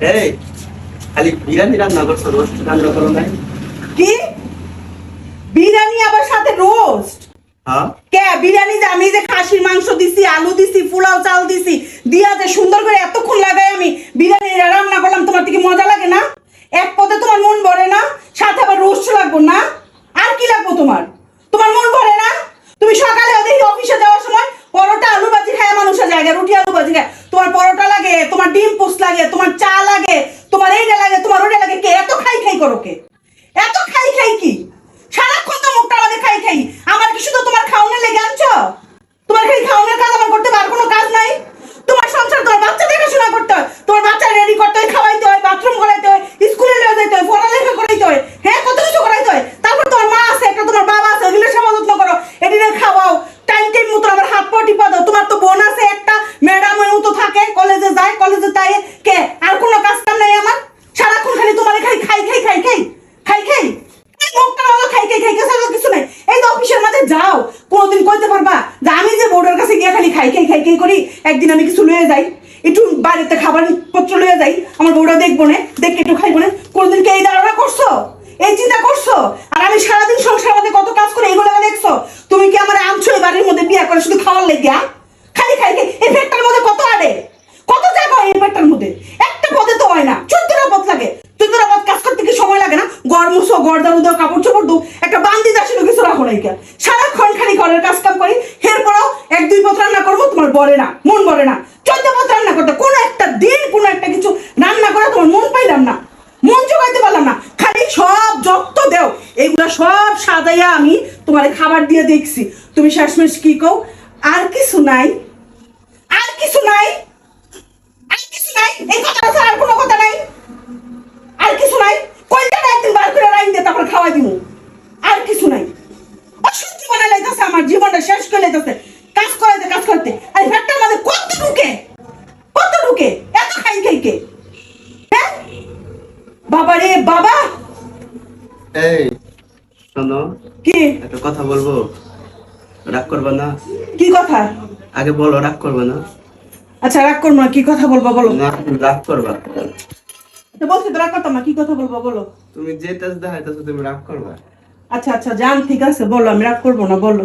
এই খালি বিরিয়ানি রান্না করছ রোস্ট রান্না করো নাই? কি? বিরিয়ানি আবার সাথে রোস্ট? হ্যাঁ। কে? বিরিয়ানি আমি যে খাসির মাংস দিছি আলু দিছি পোলাও চাল দিছি দিয়া যে সুন্দর করে এতক্ষণ লাগাই আমি বিরিয়ানি রান্না করলাম তোমার থেকে মজা লাগে না এক পদে তোমার মন ভরে না সাথে আবার রোস্ট লাগবো না আর কি লাগবো তোমার তোমার মন ভরে না তুমি সকালে ওদের অফিসে যাওয়ার সময় পরোটা আলু ভাজি খায় মানুষের জায়গায় রুটি আলু ভাজি খায় তোমার পরোটা লাগে তোমার ডিম পোস্ট লাগে, তোমার চা লাগে, তোমার এইটা লাগে, তোমার ওটা লাগে, কে এত খাই খাই করো কে? এত খাই খাই কি সারাক্ষণ তো মুখটা আমাদের খাই খাই আমার কি শুধু তোমার খাওয়ানোর লেগে আনছো তোমার খালি খাওয়ানোর কাজ আমার করতে পার কোনো কাজ নাই তোমার সংসার তোমার বাচ্চা দেখাশোনা করতে হয় তোমার বাচ্চা রেডি করতে হয় খাওয়াইতে হয় বাথরুম করাইতে হয় স্কুলে নিয়ে যেতে হয় পড়ালেখা করাইতে হয় হ্যাঁ কত কিছু করাইতে হয় তারপর তোমার মা আছে একটা তোমার বাবা আছে ওগুলো সেবা যত্ন করো এদিকে খাওয়াও টাইম টাইম মতো আমার হাত পা টিপা দাও তোমার তো বোন আছে একটা ম্যাডামের মতো থাকে কলেজে যায় কলেজে তাই কে আর কোনো কাজ কাম নাই আমার সারাক্ষণ খালি তোমার খাই খাই খাই খাই খাই খাই খাই এই মুখটা ভালো খাই খাই খাই খাই কিছু নাই এই তো অফিসের মাঝে যাও পারবা যে আমি যে বোর্ডের কাছে গিয়ে খালি খাই খাই খাই খাই করি, একদিন আমি কিছু লয়ে যাই। একটু বাড়িতে খাবার পত্র লয়ে যাই, আমার বউরা দেখব না, দেখে একটু খাইবো না। কোনোদিন কি এই ধারণা করছ? এই চিন্তা করছ? আর আমি সারাদিন সংসার মধ্যে কত কাজ করে এগুলো দেখছ? তুমি কি আমার আনছো এই বাড়ির মধ্যে বিয়ে করে শুধু খাওয়ার লেগিয়া? খালি খাই খাই এই পেটটার মধ্যে কত আড়ে? কত জায়গা এই পেটটার মধ্যে? একটা পদে তো হয় না, চোদ্দটা পথ লাগে। চোদ্দটা পথ কাজ করতে কি সময় লাগে না? গড় মুছো গড় দারু দাও, কাপড় চোপড় দো একটা বান্দি কিছু রাখো নাই সারাক্ষণ খালি ঘরের কাজ কাম করি, এরপরও এক, দুই পথ রান্না করব, তোমার বলে না, মন বলে না। চোদ্দ পথ রান্না করতে কোনো একটা দিন কোনো একটা কিছু রান্না করে তোমার মন পাইলাম না। মন জোগাইতে পারলাম না। খালি সব যত্ন দেও। এগুলা সব সাজাইয়া আমি তোমার খাবার দিয়ে দেখছি। তুমি শেষমেশ কি কও? আর কিছু নাই। আর কিছু নাই। আর কিছু নাই। এই কথা আর কোনো কথা নাই। শেষ করে লাইতেছে কাজ করাইতে কাজ করতে আর ফ্যাক্টর মধ্যে কত ঢুকে? কত ঢুকে? এত খাই খাই কে? হ্যাঁ? বাবা রে বাবা! এই শোনো কি? একটা কথা বলব? রাগ করবা না? কি কথা? আগে বলো রাগ করবা না? আচ্ছা রাগ করব না কি কথা বলব বলো? না রাগ করবা। তো বলছি তো রাগ করতাম না কি কথা বলব বলো? তুমি যে দেখাইতেছো তুমি রাগ করবা। আচ্ছা আচ্ছা জান ঠিক আছে বলো আমি রাগ করব না বলো।